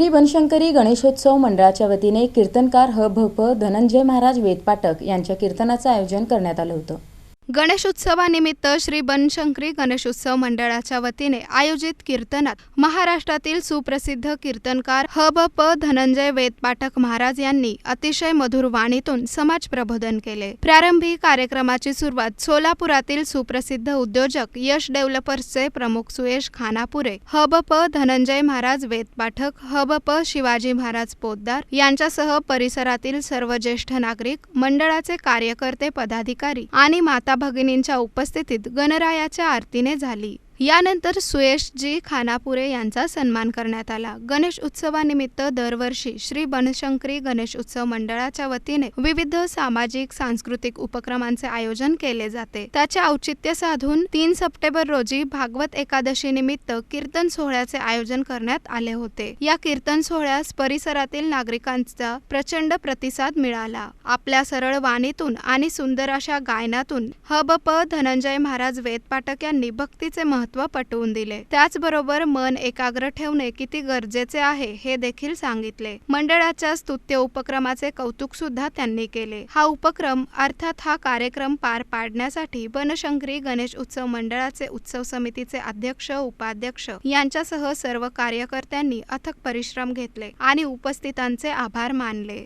श्री बनशंकरी गणेशोत्सव मंडळाच्या वतीने कीर्तनकार ह भ प धनंजय महाराज वेदपाठक यांच्या कीर्तनाचं आयोजन करण्यात आलं होतं. गणेशोत्सवानिमित्त श्री बनशंकरी गणेशोत्सव मंडळाच्या वतीने आयोजित कीर्तनात महाराष्ट्रातील सुप्रसिद्ध कीर्तनकार ह ब प धनंजय वेदपाठक महाराज यांनी अतिशय मधुर वाणीतून समाज प्रबोधन केले. प्रारंभी कार्यक्रमाची सुरुवात सोलापुरातील सुप्रसिद्ध उद्योजक यश डेव्हलपर्सचे प्रमुख सुयश खानापुरे ह ब प धनंजय महाराज वेदपाठक ह ब प शिवाजी महाराज पोद्दार यांच्यासह परिसरातील सर्व ज्येष्ठ नागरिक मंडळाचे कार्यकर्ते पदाधिकारी आणि माता भगिनींच्या उपस्थितीत गणरायाच्या आरतीने झाली. यानंतर सुयशजी खानापुरे यांचा सन्मान करण्यात आला. गणेश उत्सवानिमित्त दरवर्षी श्री बनशंकरी गणेश उत्सव मंडळाच्या वतीने विविध सामाजिक सांस्कृतिक उपक्रमांचे आयोजन केले जाते. त्याचे औचित्य साधून तीन सप्टेंबर रोजी भागवत एकादशी निमित्त कीर्तन सोहळ्याचे आयोजन करण्यात आले होते. या कीर्तन सोहळ्यास परिसरातील नागरिकांचा प्रचंड प्रतिसाद मिळाला. आपल्या सरळ वाणीतून आणि सुंदर अशा गायनातून ह ब प धनंजय महाराज वेदपाठक यांनी भक्तीचे महत्त्व पटवून दिले. त्याचबरोबर मन एकाग्र ठेवणे किती गरजेचे आहे हे देखील सांगितले. मंडळाच्या स्तुत्य उपक्रमाचे कौतुक सुद्धा त्यांनी केले. हा उपक्रम अर्थात हा कार्यक्रम पार पाडण्यासाठी बनशंकरी गणेश उत्सव मंडळाचे उत्सव समितीचे अध्यक्ष उपाध्यक्ष यांच्यासह सर्व कार्यकर्त्यांनी अथक परिश्रम घेतले आणि उपस्थितांचे आभार मानले.